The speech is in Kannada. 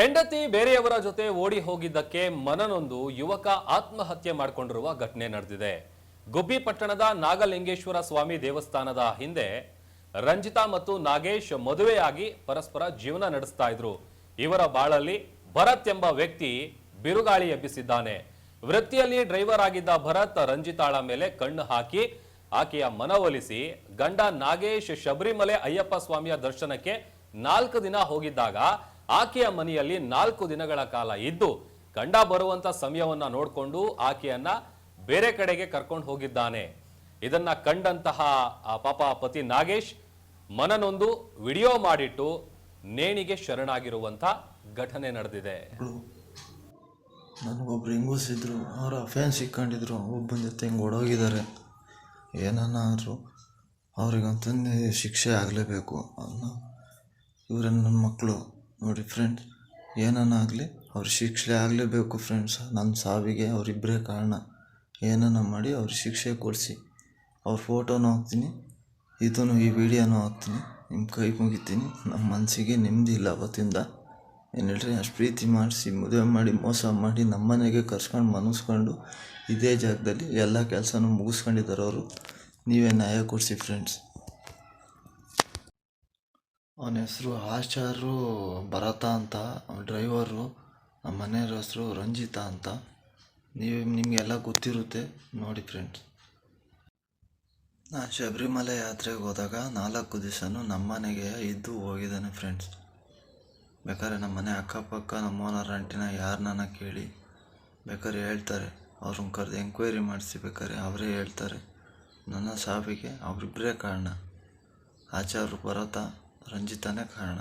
ಹೆಂಡತಿ ಬೇರೆಯವರ ಜೊತೆ ಓಡಿ ಹೋಗಿದ್ದಕ್ಕೆ ಮನನೊಂದು ಯುವಕ ಆತ್ಮಹತ್ಯೆ ಮಾಡಿಕೊಂಡಿರುವ ಘಟನೆ ನಡೆದಿದೆ. ಗುಬ್ಬಿ ಪಟ್ಟಣದ ನಾಗಲಿಂಗೇಶ್ವರ ಸ್ವಾಮಿ ದೇವಸ್ಥಾನದ ಹಿಂದೆ ರಂಜಿತಾ ಮತ್ತು ನಾಗೇಶ್ ಮದುವೆಯಾಗಿ ಪರಸ್ಪರ ಜೀವನ ನಡೆಸ್ತಾ ಇದ್ರು. ಇವರ ಬಾಳಲ್ಲಿ ಭರತ್ ಎಂಬ ವ್ಯಕ್ತಿ ಬಿರುಗಾಳಿ ಎಬ್ಬಿಸಿದ್ದಾನೆ. ವೃತ್ತಿಯಲ್ಲಿ ಡ್ರೈವರ್ ಆಗಿದ್ದ ಭರತ್ ರಂಜಿತಾಳ ಮೇಲೆ ಕಣ್ಣು ಹಾಕಿ ಆಕೆಯ ಮನವೊಲಿಸಿ ಗಂಡ ನಾಗೇಶ್ ಶಬರಿಮಲೆ ಅಯ್ಯಪ್ಪ ಸ್ವಾಮಿಯ ದರ್ಶನಕ್ಕೆ ನಾಲ್ಕು ದಿನ ಹೋಗಿದ್ದಾಗ ಆಕೆಯ ಮನೆಯಲ್ಲಿ ನಾಲ್ಕು ದಿನಗಳ ಕಾಲ ಇದ್ದು ಗಂಡ ಬರುವಂತ ಸಮಯವನ್ನ ನೋಡಿಕೊಂಡು ಆಕೆಯನ್ನ ಬೇರೆ ಕಡೆಗೆ ಕರ್ಕೊಂಡು ಹೋಗಿದ್ದಾನೆ. ಇದನ್ನ ಕಂಡಂತಹ ಆ ಪಾಪ ಪತಿ ನಾಗೇಶ್ ಮನನೊಂದು ವಿಡಿಯೋ ಮಾಡಿಟ್ಟು ನೇಣಿಗೆ ಶರಣಾಗಿರುವಂತ ಘಟನೆ ನಡೆದಿದೆ. ನನಗೊಬ್ರು ನನಗೊಬ್ರು ಹೆಂಗಸಿದ್ರು, ಅವ್ರ ಫ್ಯಾನ್ಸ್ ಸಿಕ್ಕೊಂಡಿದ್ರು, ಒಬ್ಬನ ಜೊತೆ ಹಿಂಗೆ ಓಡೋಗಿದ್ದಾರೆ. ಏನನ್ನಾದ್ರು ಅವ್ರಿಗಂತಂದು ಶಿಕ್ಷೆ ಆಗಲೇಬೇಕು ಅನ್ನೋ ಇವರೇ ನನ್ನ ಮಕ್ಕಳು ನೋಡಿ ಫ್ರೆಂಡ್ಸ್ ಏನನ್ನಾಗಲಿ ಅವ್ರ ಶಿಕ್ಷೆ ಆಗಲೇಬೇಕು ಫ್ರೆಂಡ್ಸ್ ನನ್ನ ಸಾವಿಗೆ ಅವರಿಬ್ಬರೇ ಕಾರಣ. ಏನನ್ನ ಮಾಡಿ ಅವ್ರ ಶಿಕ್ಷೆ ಕೊಡಿಸಿ. ಅವ್ರ ಫೋಟೋನೂ ಹಾಕ್ತೀನಿ. ಇದನ್ನು ಈ ವಿಡಿಯೋನೂ ಹಾಕ್ತೀನಿ. ನಿಮ್ಮ ಕೈ ಮುಗಿತೀನಿ. ನಮ್ಮ ಮನಸ್ಸಿಗೆ ನೆಮ್ಮದಿ ಇಲ್ಲ ಅವತ್ತಿಂದ. ಏನು ಹೇಳ್ರಿ, ಅಷ್ಟು ಪ್ರೀತಿ ಮಾಡಿಸಿ, ಮದುವೆ ಮಾಡಿ, ಮೋಸ ಮಾಡಿ ನಮ್ಮನೆಗೆ ಕರ್ಸ್ಕೊಂಡು ಮನಸ್ಕೊಂಡು ಇದೇ ಜಾಗದಲ್ಲಿ ಎಲ್ಲ ಕೆಲಸನೂ ಮುಗಿಸ್ಕೊಂಡಿದ್ದಾರೆ ಅವರು. ನೀವೇ ನ್ಯಾಯ ಕೊಡಿಸಿ ಫ್ರೆಂಡ್ಸ್ ಅವನ ಹೆಸರು ಆಚಾರ್ರು ಭರತ ಅಂತ ಡ್ರೈವರು, ನಮ್ಮ ಮನೆಯವ್ರ ಹೆಸರು ರಂಜಿತಾ ಅಂತ. ನೀವು ನಿಮಗೆಲ್ಲ ಗೊತ್ತಿರುತ್ತೆ, ನೋಡಿ ಫ್ರೆಂಡ್ಸ್ ನಾನು ಶಬರಿಮಲೆ ಯಾತ್ರೆಗೆ ಹೋದಾಗ ನಾಲ್ಕು ದಿವಸನೂ ನಮ್ಮ ಮನೆಗೆ ಇದ್ದು ಹೋಗಿದ್ದಾನೆ ಫ್ರೆಂಡ್ಸ್ ಬೇಕಾದ್ರೆ ನಮ್ಮ ಮನೆ ಅಕ್ಕಪಕ್ಕ ನಮ್ಮ ಓನರ್ ಆಂಟಿನ ಯಾರನ್ನ ಕೇಳಿ ಬೇಕಾದ್ರೆ ಹೇಳ್ತಾರೆ. ಅವ್ರನ್ನ ಕರೆದು ಎಂಕ್ವೈರಿ ಮಾಡಿಸಿ ಬೇಕಾದ್ರೆ ಅವರೇ ಹೇಳ್ತಾರೆ. ನನ್ನ ಸಾವಿಗೆ ಅವರಿಬ್ಬರೇ ಕಾರಣ. ಆಚಾರ್ಯ ಭರತ ರಂಜಿತಾನೇ ಕಾರಣ.